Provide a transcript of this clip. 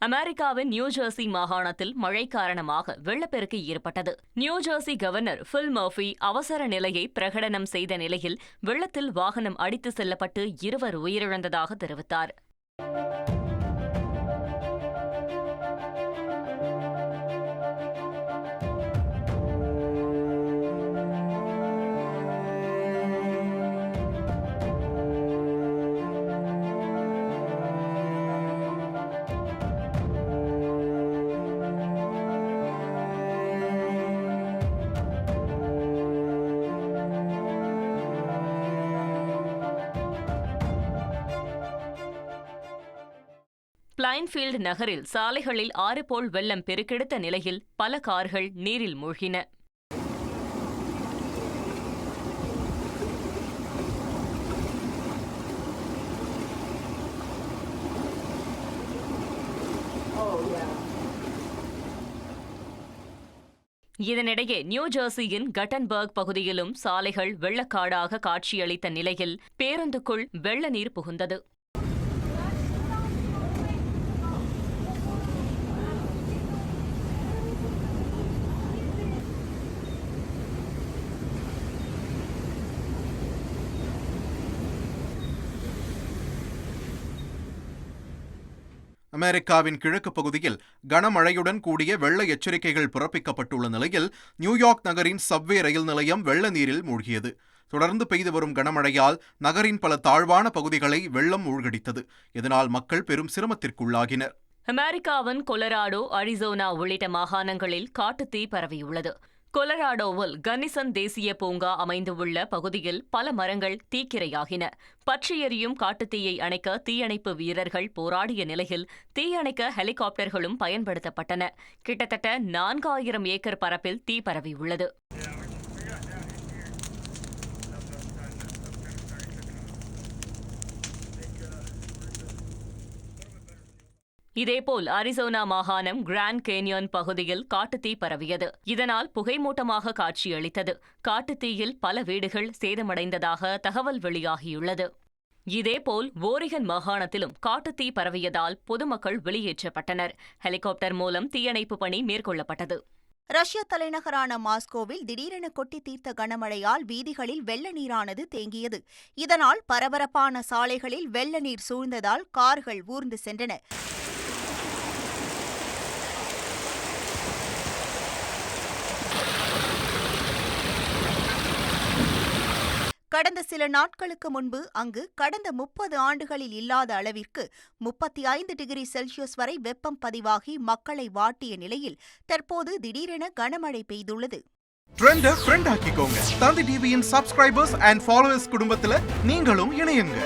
அமெரிக்காவின் நியூஜெர்சி மாகாணத்தில் மழை காரணமாக வெள்ளப்பெருக்கு ஏற்பட்டது. நியூஜெர்சி கவர்னர் ஃபில் மர்ஃபி அவசர நிலையை பிரகடனம் செய்த நிலையில் வெள்ளத்தில் வாகனம் அடித்து செல்லப்பட்டு இருவர் உயிரிழந்ததாக தெரிவித்தார். பிளைன்ஃபீல்டு நகரில் சாலைகளில் ஆறு போல் வெள்ளம் பெருக்கெடுத்த நிலையில் பல கார்கள் நீரில் மூழ்கின. இதனிடையே நியூ ஜெர்சியின் கட்டன்பர்க் பகுதியிலும் சாலைகள் வெள்ளக்காடாக காட்சியளித்த நிலையில் பேருந்துக்குள் வெள்ள நீர் புகுந்தது. அமெரிக்காவின் கிழக்கு பகுதியில் கனமழையுடன் கூடிய வெள்ள எச்சரிக்கைகள் பிறப்பிக்கப்பட்டுள்ள நிலையில் நியூயார்க் நகரின் சப்வே ரயில் நிலையம் வெள்ள நீரில் மூழ்கியது. தொடர்ந்து பெய்து வரும் கனமழையால் நகரின் பல தாழ்வான பகுதிகளை வெள்ளம் மூழ்கடித்தது. இதனால் மக்கள் பெரும் சிரமத்திற்குள்ளாகினர். அமெரிக்காவின் கொலராடோ அரிசோனா உள்ளிட்ட மாகாணங்களில் காட்டுத்தீ பரவியுள்ளது. கொலராடோவில் கன்னிசன் தேசிய பூங்கா அமைந்துள்ள பகுதியில் பல மரங்கள் தீக்கிரையாகின. பற்றி எரியும் காட்டுத்தீயை அணைக்க தீயணைப்பு வீரர்கள் போராடிய நிலையில் தீயணைக்க ஹெலிகாப்டர்களும் பயன்படுத்தப்பட்டன. கிட்டத்தட்ட நான்காயிரம் ஏக்கர் பரப்பில் தீ பரவியுள்ளது. இதேபோல் அரிசோனா மாகாணம் கிராண்ட் கேனியான் பகுதியில் காட்டுத்தீ பரவியது. இதனால் புகைமூட்டமாக காட்சியளித்தது. காட்டுத்தீயில் பல வீடுகள் சேதமடைந்ததாக தகவல் வெளியாகியுள்ளது. இதேபோல் ஓரிகன் மாகாணத்திலும் காட்டுத்தீ பரவியதால் பொதுமக்கள் வெளியேற்றப்பட்டனர். ஹெலிகாப்டர் மூலம் தீயணைப்பு பணி மேற்கொள்ளப்பட்டது. ரஷ்ய தலைநகரான மாஸ்கோவில் திடீரென கொட்டி தீர்த்த கனமழையால் வீதிகளில் வெள்ள நீரானது தேங்கியது. இதனால் பரபரப்பான சாலைகளில் வெள்ள நீர் சூழ்ந்ததால் கார்கள் ஊர்ந்து சென்றன. கடந்த சில நாட்களுக்கு முன்பு அங்கு கடந்த முப்பது ஆண்டுகளில் இல்லாத அளவிற்கு முப்பத்தி ஐந்து டிகிரி செல்சியஸ் வரை வெப்பம் பதிவாகி மக்களை வாட்டிய நிலையில் தற்போது திடீரென கனமழை பெய்துள்ளது. தந்தி டிவியின் சப்ஸ்கிரைபர்ஸ் அண்ட் ஃபாலோவர்ஸ் குடும்பத்தில் நீங்களும் இணையுங்க.